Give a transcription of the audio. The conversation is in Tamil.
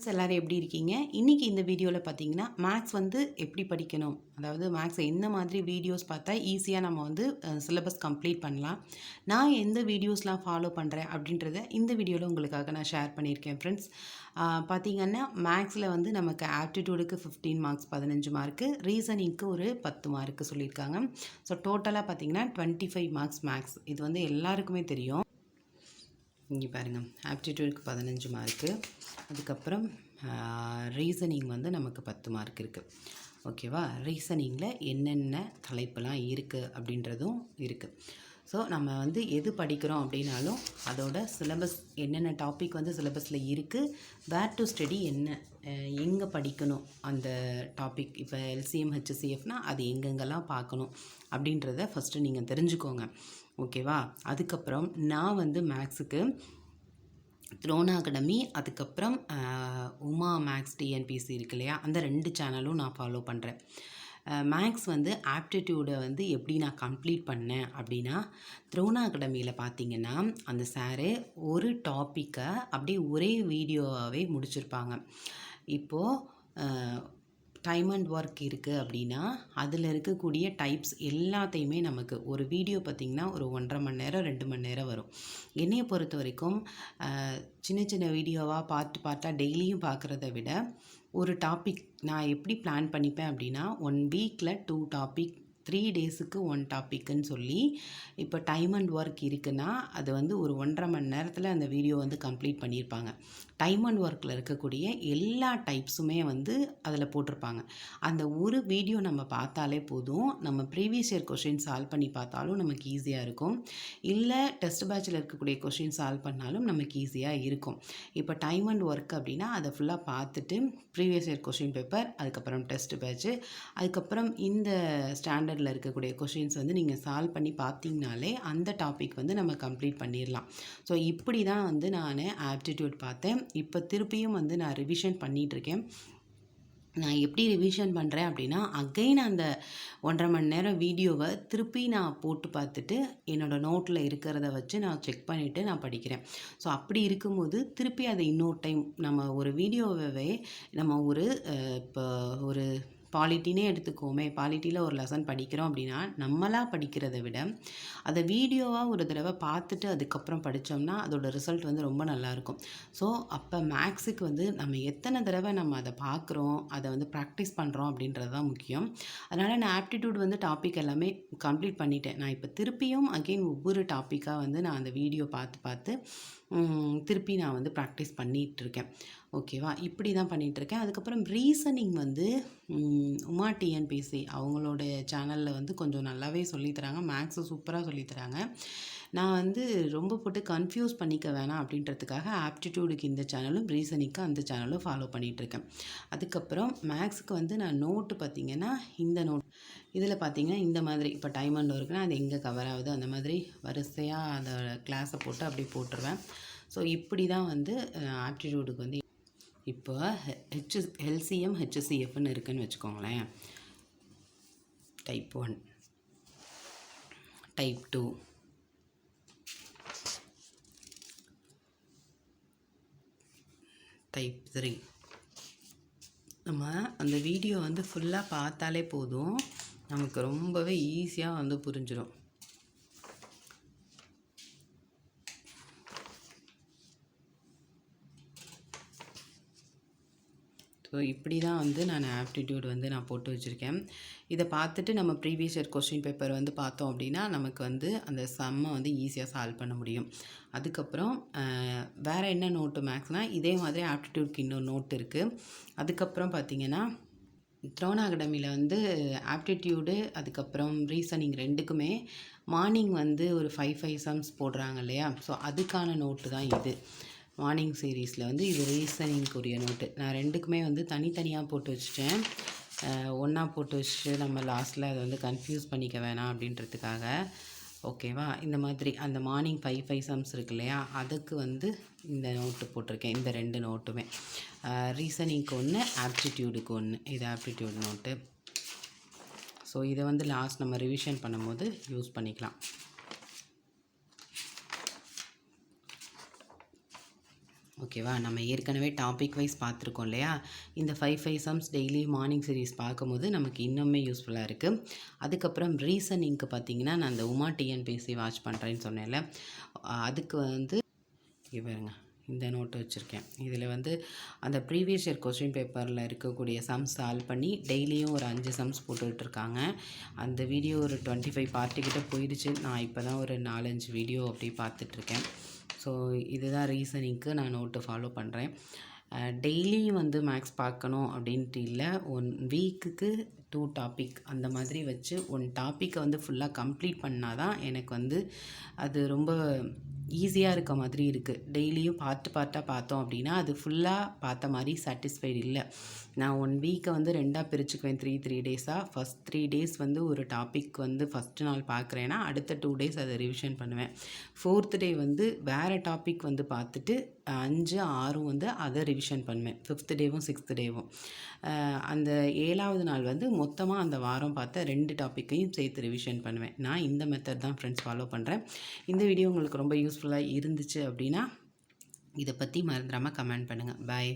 ஃப்ரெண்ட்ஸ் எல்லோரும் எப்படி இருக்கீங்க? இன்றைக்கி இந்த வீடியோவில் பார்த்தீங்கன்னா மேக்ஸ் வந்து எப்படி படிக்கணும்? அதாவது மேக்ஸை எந்த மாதிரி வீடியோஸ் பார்த்தா ஈஸியாக நம்ம வந்து சிலபஸ் கம்ப்ளீட் பண்ணலாம். நான் எந்த வீடியோஸ்லாம் ஃபாலோ பண்ணுறேன் அப்படின்றத இந்த வீடியோவில் உங்களுக்காக நான் ஷேர் பண்ணியிருக்கேன் ஃப்ரெண்ட்ஸ் பார்த்தீங்கன்னா மேக்ஸில் வந்து நமக்கு ஆப்டிடியூடுக்கு ஃபிஃப்டீன் மார்க்ஸ் பதினஞ்சு மார்க்கு ரீசனிங்க்கு ஒரு பத்து மார்க்கு சொல்லியிருக்காங்க. ஸோ டோட்டலாக பார்த்தீங்கன்னா டுவெண்ட்டி ஃபைவ் மார்க்ஸ் மேக்ஸ் இது வந்து எல்லாருக்குமே தெரியும். இங்கே பாருங்கள் ஆப்டிடியூடுக்கு பதினஞ்சு மார்க்கு அதுக்கப்புறம் ரீசனிங் வந்து நமக்கு பத்து மார்க் இருக்குது ஓகேவா ரீசனிங்கில் என்னென்ன தலைப்பெல்லாம் இருக்குது அப்படின்றதும் இருக்குது ஸோ நம்ம வந்து எது படிக்கிறோம் அப்படின்னாலும் அதோட சிலபஸ் என்னென்ன டாபிக் வந்து சிலபஸில் இருக்குது வேர் டு ஸ்டடி என்ன எங்கே படிக்கணும் அந்த டாபிக் இப்போ எல்சிஎம் ஹெச்சிஎஃப்னால் அது எங்கெங்கெல்லாம் பார்க்கணும் அப்படின்றத ஃபஸ்ட்டு நீங்கள் தெரிஞ்சுக்கோங்க. ஓகேவா? அதுக்கப்புறம் நான் வந்து மேக்ஸுக்கு த்ரோனா அகாடமி அதுக்கப்புறம் உமா மேக்ஸ் டிஎன்பிசி இருக்கு இல்லையா? அந்த ரெண்டு சேனலும் நான் ஃபாலோ பண்ணுறேன் மேக்ஸ் வந்து ஆப்டிடியூடை வந்து எப்படி நான் கம்ப்ளீட் பண்ணேன் அப்படின்னா த்ரோனா அகாடமியில் பார்த்தீங்கன்னா அந்த சாரு ஒரு டாப்பிக்கை அப்படியே ஒரே வீடியோவாகவே முடிச்சிருப்பாங்க. இப்போது டைம் அண்ட் ஒர்க் இருக்குது அப்படின்னா அதில் இருக்கக்கூடிய டைப்ஸ் எல்லாத்தையுமே நமக்கு ஒரு வீடியோ பார்த்திங்கன்னா ஒரு ஒன்றரை மணி நேரம் ரெண்டு மணி நேரம் வரும். என்னையை பொறுத்த வரைக்கும் சின்ன சின்ன வீடியோவாக பார்த்து பார்த்தா டெய்லியும் பார்க்குறத விட ஒரு டாபிக் நான் எப்படி பிளான் பண்ணிப்பேன் அப்படின்னா ஒன் வீக்கில் டூ டாபிக் த்ரீ டேஸுக்கு ஒன் டாப்பிக்குன்னு சொல்லி இப்போ டைம் அண்ட் ஒர்க் இருக்குன்னா அது வந்து ஒரு ஒன்றரை மணி நேரத்தில் அந்த வீடியோ வந்து கம்ப்ளீட் பண்ணியிருப்பாங்க. டைம் அண்ட் ஒர்க்கில் இருக்கக்கூடிய எல்லா டைப்ஸுமே வந்து அதில் போட்டிருப்பாங்க. அந்த ஒரு வீடியோ நம்ம பார்த்தாலே போதும். நம்ம ப்ரீவியஸ் இயர் கொஷின் சால்வ் பண்ணி பார்த்தாலும் நமக்கு ஈஸியாக இருக்கும். இல்லை டெஸ்ட் பேட்சில் இருக்கக்கூடிய கொஷின் சால்வ் பண்ணாலும் நமக்கு ஈஸியாக இருக்கும். இப்போ டைம் அண்ட் ஒர்க் அப்படின்னா அதை ஃபுல்லாக பார்த்துட்டு ப்ரீவியஸ் இயர் கொஷின் பேப்பர் அதுக்கப்புறம் டெஸ்ட் பேட்ச்சு அதுக்கப்புறம் இந்த ஸ்டாண்டர்டில் இருக்கக்கூடிய கொஷின்ஸ் வந்து நீங்கள் சால்வ் பண்ணி பார்த்தீங்கனாலே அந்த டாபிக் வந்து நம்ம கம்ப்ளீட் பண்ணிடலாம் ஸோ இப்படி தான் வந்து நான் ஆப்டிடியூட் பார்த்தேன். இப்போ திருப்பியும் வந்து நான் ரிவிஷன் பண்ணிகிட்ருக்கேன் நான் எப்படி ரிவிஷன் பண்ணுறேன் அப்படின்னா அகைன் அந்த ஒன்றரை மணி நேரம் வீடியோவை திருப்பி நான் போட்டு பார்த்துட்டு என்னோடய நோட்டில் இருக்கிறத வச்சு நான் செக் பண்ணிவிட்டு நான் படிக்கிறேன். ஸோ அப்படி இருக்கும்போது திருப்பி அதை இன்னொரு டைம் நம்ம ஒரு வீடியோவே நம்ம ஒரு இப்போ ஒரு பாலிட்டினே எடுத்துக்கோமே பாலிட்டியில் ஒரு லெசன் படிக்கிறோம் அப்படின்னா நம்மளாக படிக்கிறத விட அதை வீடியோவாக ஒரு தடவை பார்த்துட்டு அதுக்கப்புறம் படித்தோம்னா அதோட ரிசல்ட் வந்து ரொம்ப நல்லாயிருக்கும் ஸோ அப்போ மேக்ஸுக்கு வந்து நம்ம எத்தனை தடவை நம்ம அதை பார்க்குறோம் அதை வந்து ப்ராக்டிஸ் பண்ணுறோம் அப்படின்றது தான் முக்கியம். அதனால் நான் ஆப்டிடியூட் வந்து டாபிக் எல்லாமே கம்ப்ளீட் பண்ணிட்டேன். நான் இப்போ திருப்பியும் அகெயின் ஒவ்வொரு டாப்பிக்காக வந்து நான் அந்த வீடியோ பார்த்து பார்த்து திருப்பி நான் வந்து ப்ராக்டிஸ் பண்ணிகிட்ருக்கேன் ஓகேவா? இப்படி தான் பண்ணிகிட்ருக்கேன் அதுக்கப்புறம் ரீசனிங் வந்து உமா டிஎன்பிசி அவங்களோட சேனலில் வந்து கொஞ்சம் நல்லாவே சொல்லித்தராங்க மேக்ஸை சூப்பராக சொல்லித்தராங்க நான் வந்து ரொம்ப போட்டு கன்ஃபியூஸ் பண்ணிக்க வேணாம் அப்படின்றதுக்காக ஆப்டிடியூடுக்கு இந்த சேனலும் ரீசனிங்க்கு அந்த சேனலும் ஃபாலோ பண்ணிகிட்ருக்கேன் அதுக்கப்புறம் மேக்ஸுக்கு வந்து நான் நோட்டு பார்த்திங்கன்னா இந்த நோட் இதில் பார்த்திங்கன்னா இந்த மாதிரி இப்போ டைம் அண்ட் இருக்குன்னா அது எங்கே கவர் ஆகுது அந்த மாதிரி வரிசையாக அந்த கிளாஸை போட்டு அப்படியே போட்டுருவேன். ஸோ இப்படி தான் வந்து ஆப்டிடியூடுக்கு வந்து இப்போ ஹெச் எல்சிஎம் ஹெச்சிஎஃப்னு இருக்குதுன்னு வச்சுக்கோங்களேன். Type one type two type three நம்ம அந்த வீடியோ வந்து ஃபுல்லாக பார்த்தாலே போதும். நமக்கு ரொம்பவே ஈஸியாக வந்து புரிஞ்சிடும் ஸோ இப்படி தான் வந்து நான் ஆப்டிடியூட் வந்து நான் போட்டு வச்சுருக்கேன். இதை பார்த்துட்டு நம்ம ப்ரீவியஸ் இயர் கொஸ்டின் பேப்பர் வந்து பார்த்தோம் அப்படின்னா நமக்கு வந்து அந்த சம்மை வந்து ஈஸியாக சால்வ் பண்ண முடியும். அதுக்கப்புறம் வேறு என்ன நோட்டு மேக்ஸ்னால் இதே மாதிரி ஆப்டிடியூட்க்கு இன்னொரு நோட் இருக்குது அதுக்கப்புறம் பார்த்திங்கன்னா த்ரோனா அகாடமியில் வந்து ஆப்டிடியூடு அதுக்கப்புறம் ரீசனிங் ரெண்டுக்குமே மார்னிங் வந்து ஒரு ஃபைவ் ஃபைவ் சம்ஸ் போடுறாங்க இல்லையா? ஸோ அதுக்கான நோட்டு தான் இது. மார்னிங் சீரீஸில் வந்து இது ரீசனிங்க்குரிய நோட்டு நான் ரெண்டுக்குமே வந்து தனித்தனியாக போட்டு வச்சுட்டேன். ஒன்றா போட்டு வச்சுட்டு நம்ம லாஸ்ட்டில் அதை வந்து கன்ஃபியூஸ் பண்ணிக்க வேணாம் அப்படின்றதுக்காக. ஓகேவா இந்த மாதிரி அந்த மார்னிங் ஃபைவ் ஃபைவ் சம்ஸ் இருக்கு இல்லையா? அதுக்கு வந்து இந்த நோட்டு போட்டிருக்கேன். இந்த ரெண்டு நோட்டுமே ரீசனிங்க்கு ஒன்று ஆப்டிடியூடுக்கு ஒன்று இது ஆப்டிடியூட் நோட்டு ஸோ இதை வந்து லாஸ்ட் நம்ம ரிவிஷன் பண்ணும்போது யூஸ் பண்ணிக்கலாம். ஓகேவா? நம்ம ஏற்கனவே டாபிக் வைஸ் பார்த்துருக்கோம் இல்லையா? இந்த five five sums daily morning series பார்க்கும்போது நமக்கு இன்னுமே யூஸ்ஃபுல்லாக இருக்குது அதுக்கப்புறம் ரீசனிங்க்கு பார்த்தீங்கன்னா நான் அந்த உமா டிஎன்பிசி வாட்ச் பண்ணுறேன்னு சொன்னேன்ல. அதுக்கு வந்து இங்க பாருங்க இந்த நோட்டு வச்சுருக்கேன். இதில் வந்து அந்த ப்ரீவியஸ் இயர் கொஸ்டின் பேப்பரில் இருக்கக்கூடிய சம்ஸ் சால்வ் பண்ணி டெய்லியும் ஒரு அஞ்சு சம்ஸ் போட்டுக்கிட்டு இருக்காங்க. அந்த வீடியோ ஒரு டுவெண்ட்டி ஃபைவ் பார்ட்டிக்கிட்ட போயிடுச்சு. நான் இப்போ தான் ஒரு நாலஞ்சு வீடியோ அப்படி பார்த்துட்ருக்கேன் ஸோ இதுதான் ரீசனிங்க்கு நான் நோட்டு ஃபாலோ பண்ணுறேன் டெய்லியும் வந்து மேக்ஸ் பார்க்கணும் அப்படின்ட்டு இல்லை. ஒன் வீக்குக்கு டூ டாபிக் அந்த மாதிரி வச்சு ஒன் டாப்பிக்கை வந்து ஃபுல்லாக கம்ப்ளீட் பண்ணால் தான் எனக்கு வந்து அது ரொம்ப ஈஸியாக இருக்க மாதிரி இருக்குது டெய்லியும் பார்ட்டு பார்ட்டாக பார்த்தோம் அப்படின்னா அது ஃபுல்லாக பார்த்த மாதிரி சாட்டிஸ்ஃபைடு இல்லை. நான் ஒன் வீக்கை வந்து ரெண்டாக பிரிச்சுக்குவேன். த்ரீ த்ரீ டேஸாக ஃபஸ்ட் த்ரீ டேஸ் வந்து ஒரு டாபிக் வந்து ஃபஸ்ட்டு நாள் பார்க்குறேன்னா அடுத்த டூ டேஸ் அதை ரிவிஷன் பண்ணுவேன். ஃபோர்த் டே வந்து வேறு டாபிக் வந்து பார்த்துட்டு அஞ்சு ஆறும் வந்து அதை ரிவிஷன் பண்ணுவேன். ஃபிஃப்த் டேவும் சிக்ஸ்த் டேவும் அந்த ஏழாவது நாள் வந்து மொத்தமாக அந்த வாரம் பார்த்த ரெண்டு டாப்பிக்கையும் சேர்த்து ரிவிஷன் பண்ணுவேன். நான் இந்த மெத்தட் தான் ஃப்ரெண்ட்ஸ் ஃபாலோ பண்ணுறேன் இந்த வீடியோ உங்களுக்கு ரொம்ப யூஸ்ஃபுல்லாக இருந்துச்சு அப்படின்னா இதை பற்றி மறந்துடாமல் கமெண்ட் பண்ணுங்கள் பாய்